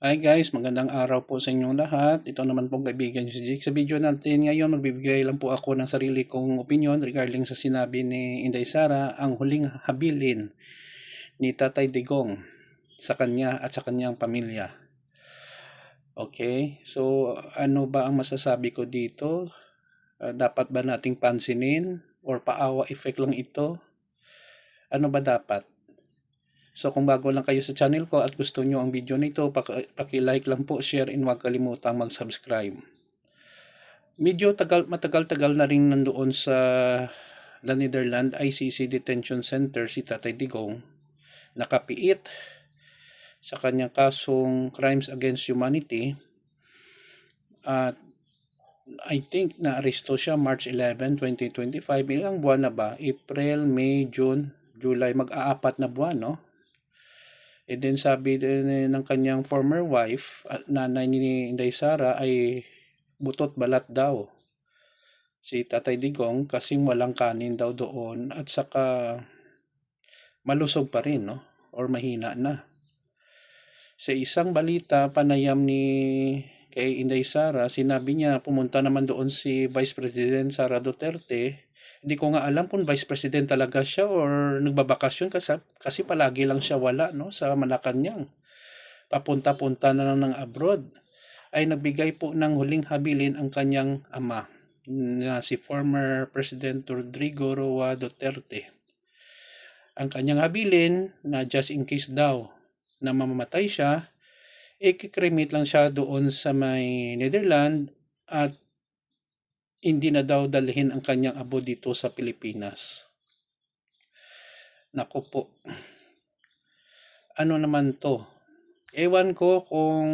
Hi guys, magandang araw po sa inyong lahat. Ito naman pong kaibigan si Jake. Sa video natin ngayon, magbibigay lang po ako ng sarili kong opinion regarding sa sinabi ni Inday Sara, ang huling habilin ni Tatay Digong sa kanya at sa kanyang pamilya. Okay, so ano ba ang masasabi ko dito? Ah, dapat ba nating pansinin or paawa effect lang ito? Ano ba dapat? So kung bago lang kayo sa channel ko at gusto nyo ang video nito, paki- paki-like lang po, share, and huwag kalimutang mag-subscribe. Medyo tagal, matagal-tagal na rin nandoon sa the Netherlands ICC Detention Center si Tatay Digong nakapiit sa kanyang kasong Crimes Against Humanity at I think na-aresto siya March 11, 2025. Ilang buwan na ba? April, May, June, July. Mag-aapat na buwan, no? And then sabi din ng kanyang former wife, at nanay ni Inday Sara ay butot balat daw. Si Tatay Digong kasi walang kanin daw doon at saka malusog pa rin, no? Or mahina na. Sa isang balita, panayam ni kay Inday Sara, sinabi niya pumunta naman doon si Vice President Sara Duterte. Hindi ko nga alam kung Vice President talaga siya or nagbabakasyon kasi, kasi palagi lang siya wala no, sa Malacanang. Papunta-punta na lang ng abroad. Ay nagbigay po ng huling habilin ang kanyang ama na si former President Rodrigo Roa Duterte. Ang kanyang habilin na just in case daw na mamamatay siya, ikikremate lang siya doon sa may Netherlands at hindi na daw dalhin ang kanyang abo dito sa Pilipinas. Naku po. Ano naman to? Ewan ko kung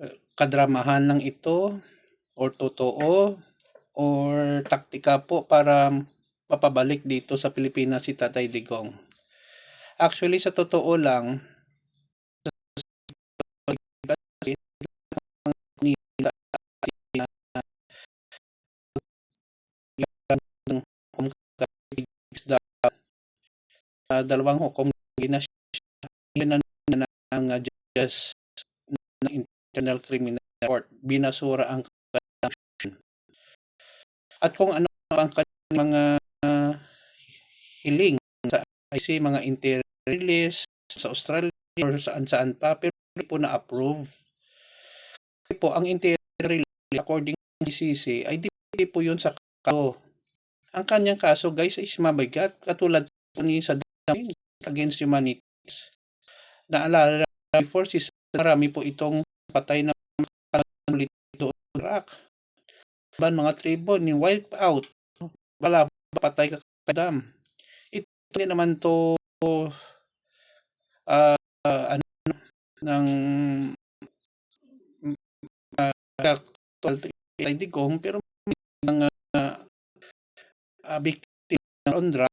eh, kadramahan lang ito or totoo or taktika po para mapabalik dito sa Pilipinas si Tatay Digong. Actually, sa totoo lang, dalawang hukom ginasya na ng uh, just ng Internal Criminal Court binasura ang constitution. At kung ano ang kanyang mga uh, hiling sa IC, mga inter-release sa Australia or saan-saan pa, pero hindi po na-approve. Kasi po, ang inter-release according to ICC ay di po yun sa kaso. Ang kanyang kaso guys is mabigat katulad po ni sa against humanities. Naalala before si marami po itong patay na dito Iraq. Ban mga tribo ni wipe out. Wala patay ka kadam. Ito din naman to uh, ano ng uh, digong pero mga uh, uh, victim ng Ondra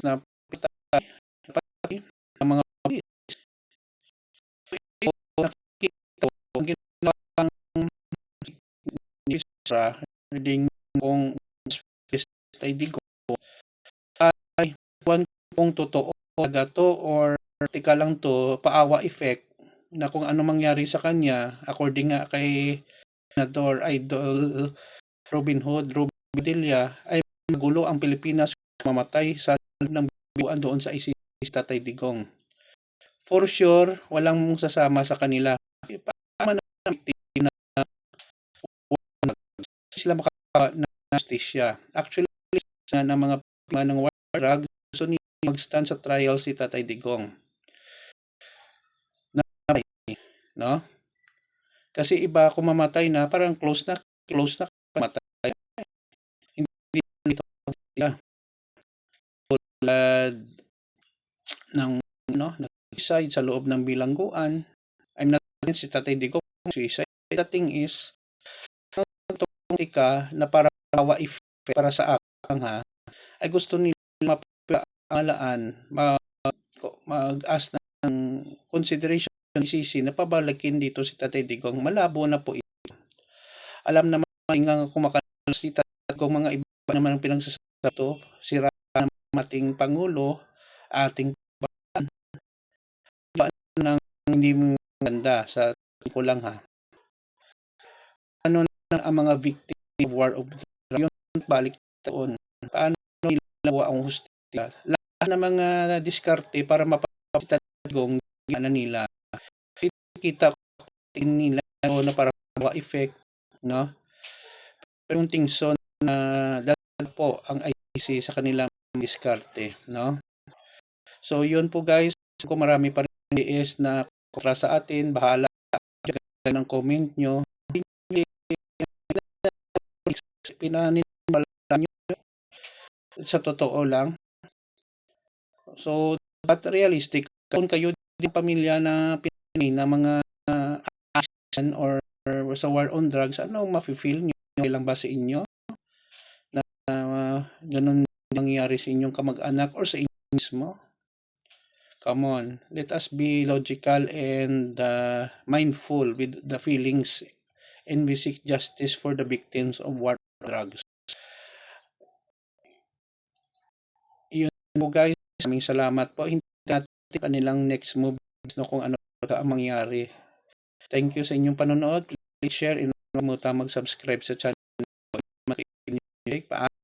na patay ng mga polis. Nakikita ang ginawa ni Isra reading kung tay digo ay kuwan kung totoo talaga to or tika lang to paawa effect na kung ano mangyari sa kanya according nga kay Senador Idol Robin Hood Robin Padilla ay magulo ang Pilipinas mamatay sa ng bibuan doon sa ICC Tatay Digong. For sure, walang sasama sa kanila. Paano na sila maka na justisya. Actually, na ng mga pima ng war drug, gusto nila mag-stand sa trial si Tatay Digong. Na, no? Kasi iba kung mamatay na, parang close na, close na mamatay. Hindi nito sila. Tulad ng no, suicide sa loob ng bilangguan. I'm not si Tatay Digong suicide. The thing is, tika na para kawa if para sa akin ha, ay gusto nila mapalaan, mag, mag-ask ng consideration ni Sisi na pabalikin dito si Tatay Digong. Malabo na po ito. Alam naman nga kumakalas si Tatay Digong mga iba naman ang pinagsasabi to, sira ng ating Pangulo, ating ng hindi maganda sa ko lang ha. Ang mga victim of war of drugs? Yun balik taon. Paano nila ang hustisya? Lahat ng mga diskarte para mapapita kung na nila. Kita ko nila na para mawa effect, no? Pero yung tingso na dahil po ang ICC sa kanilang diskarte, no? So yun po guys, kung marami pa rin is na kontra sa atin, bahala ng comment nyo. Pinaniniwala nyo sa totoo lang. So, dapat realistic. Kung kayo din pamilya na pinay na mga action or, sa war on drugs, ano mafe-feel nyo? Okay lang ba sa inyo? Na uh, ganun nangyayari sa inyong kamag-anak or sa inyo mismo? Come on, let us be logical and uh, mindful with the feelings and we seek justice for the victims of war drugs. Yun po guys, maraming salamat po. Hindi natin kanilang next move no, kung ano ang mangyari. Thank you sa inyong panonood. Please share and huwag mag-subscribe sa channel. Paano